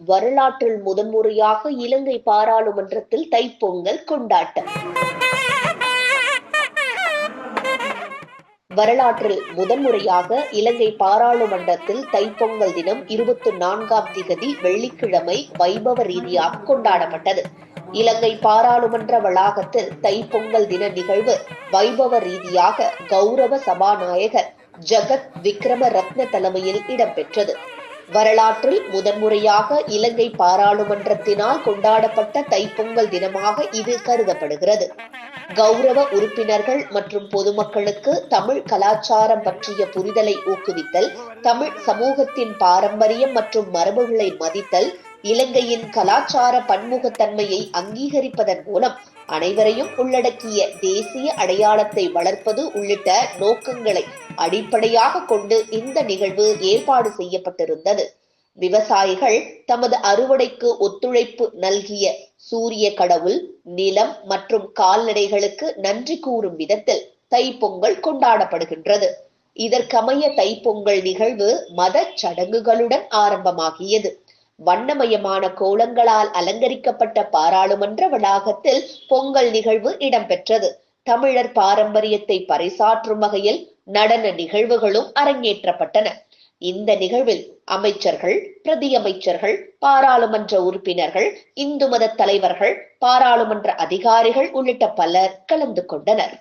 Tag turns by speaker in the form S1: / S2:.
S1: வரலாற்றில் முதன்முறையாக இலங்கை பாராளுமன்றத்தில் தைப்பொங்கல் கொண்டாட்டம். வரலாற்றில் முதன்முறையாக இலங்கை பாராளுமன்றத்தில் தைப்பொங்கல் தினம் இருபத்தி நான்காம் திகதி வெள்ளிக்கிழமை வைபவ ரீதியாக கொண்டாடப்பட்டது. இலங்கை பாராளுமன்ற வளாகத்தில் தைப்பொங்கல் தின நிகழ்வு வைபவ ரீதியாக கௌரவ சபாநாயகர் ஜகத் விக்ரம ரத்ன தலைமையில் இடம்பெற்றது. வரலாற்றில் முதன்முறையாக இலங்கை பாராளுமன்றத்தினால் கொண்டாடப்பட்ட தைப்பொங்கல் தினமாக இது கருதப்படுகிறது. கௌரவ உறுப்பினர்கள் மற்றும் பொதுமக்களுக்கு தமிழ் கலாச்சாரம் பற்றிய புரிதலை ஊக்குவித்தல் தமிழ் சமூகத்தின் பாரம்பரியம் மற்றும் மரபுகளை மதித்தல் இலங்கையின் கலாச்சார பன்முகத்தன்மையை அங்கீகரிப்பதன் மூலம் அனைவரையும் உள்ளடக்கிய தேசிய அடையாளத்தை வளர்ப்பது உள்ளிட்ட நோக்கங்களை அடிப்படையாக கொண்டு இந்த நிகழ்வு ஏற்பாடு செய்யப்பட்டிருந்தது. விவசாயிகள் தமது அறுவடைக்கு ஒத்துழைப்பு நல்கிய சூரிய கடவுள் நிலம் மற்றும் கால்நடைகளுக்கு நன்றி கூறும் விதத்தில் தைப்பொங்கல் கொண்டாடப்படுகின்றது. இதற்கமைய தைப்பொங்கல் நிகழ்வு மத சடங்குகளுடன் ஆரம்பமாகியது. வண்ணமயமான கோலங்களால் அலங்கரிக்கப்பட்ட பாராளுமன்ற வளாகத்தில் பொங்கல் நிகழ்வு இடம்பெற்றது. தமிழர் பாரம்பரியத்தை பறைசாற்றும் வகையில் நடன நிகழ்வுகளும் அரங்கேற்றப்பட்டன. இந்த நிகழ்வில் அமைச்சர்கள் பிரதி அமைச்சர்கள் பாராளுமன்ற உறுப்பினர்கள் இந்து மத தலைவர்கள் பாராளுமன்ற அதிகாரிகள் உள்ளிட்ட பலர் கலந்து கொண்டனர்.